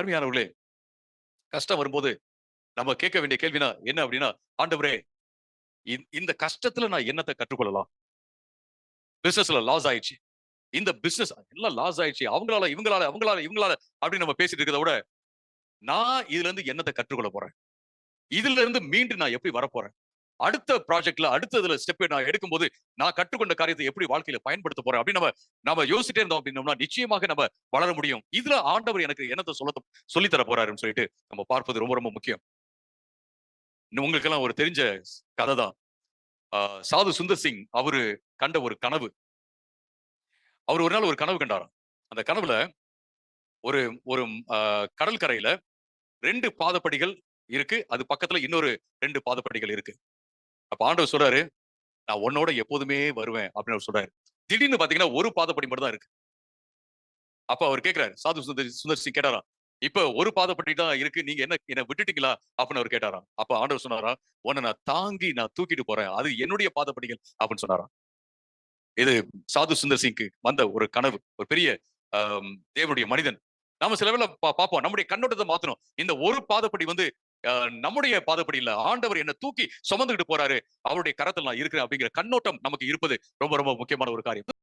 அருமையானவர்களே கஷ்டம் வரும்போது நம்ம கேட்க வேண்டிய கேள்வினா என்ன அப்படின்னா ஆண்டவரே இந்த- இந்த கஷ்டத்துல நான் என்னத்தை கற்றுக்கொள்ளலாம்? பிசினஸ்ல லாஸ் ஆயிடுச்சு. இந்த பிசினஸ் எல்லாம் லாஸ் ஆயிடுச்சு. அவங்களால இவங்களால அவங்களால இவங்களால அப்படின்னு நம்ம பேசிட்டு இருக்கிறத விட நான் இதுல இருந்து என்னத்தை கற்றுக்கொள்ள போறேன்? இதுல இருந்து மீண்டு நான் எப்படி வரப்போறேன்? அடுத்த ப்ராஜெக்ட்ல அடுத்ததுல ஸ்டெப் நான் எடுக்கும்போது நான் கற்றுக்கொண்ட காரியத்தை எப்படி வாழ்க்கையில பயன்படுத்த போறேன் அப்படின்னு நம்ம நம்ம யோசிச்சிட்டே இருந்தோம் அப்படின்னோம்னா நிச்சயமாக நம்ம வளர முடியும். இதுல ஆண்டவர் எனக்கு என்னத்தை சொல்ல சொல்லி தர போறாருன்னு சொல்லிட்டு நம்ம பார்ப்பது ரொம்ப ரொம்ப முக்கியம். இன்னும் உங்களுக்கெல்லாம் ஒரு தெரிஞ்ச கதை தான் ஆஹ் சாது சுந்தர் சிங் அவரு கண்ட ஒரு கனவு. அவர் ஒரு நாள் ஒரு கனவு கண்டாராம். அந்த கனவுல ஒரு ஒரு ஆஹ் கடல் கரையில ரெண்டு பாதப்படிகள் இருக்கு. அது பக்கத்துல இன்னொரு ரெண்டு பாதப்படிகள் இருக்கு. அப்ப ஆண்டவர் சொல்றாரு நான் உன்னோட எப்போதுமே வருவேன் அப்படின்னு அவர் சொல்றாரு. திடீர்னு பாத்தீங்கன்னா ஒரு பாதப்படி மட்டும் தான் இருக்கு. அப்ப அவர் கேட்கிறாரு சாது சுந்தர் சுந்தர் சிங் கேட்டாராம் இப்ப ஒரு பாதப்படி தான் இருக்கு நீங்க என்ன என்ன விட்டுட்டீங்களா? அப்படின்னு அவர் கேட்டாராம். அப்ப ஆண்டவர் சொன்னாரா உன்னை நான் தாங்கி நான் தூக்கிட்டு போறேன் அது என்னுடைய பாதப்படிகள் அப்படின்னு சொன்னாராம். இது சாது சுந்தர் சிங்க்கு வந்த ஒரு கனவு ஒரு பெரிய தேவனுடைய மனிதன். நாம சில வேலை பா- பார்ப்போம் நம்முடைய கண்ணோட்டத்தை மாத்தணும். இந்த ஒரு பாதப்படி வந்து நம்முடைய பாதப்படி இல்ல. ஆண்டவர் என்னை தூக்கி சுமந்துகிட்டு போறாரு. அவருடைய கரத்தில் நான் இருக்கிறேன் அப்படிங்கிற கண்ணோட்டம் நமக்கு இருப்பது ரொம்ப ரொம்ப முக்கியமான ஒரு காரியம்.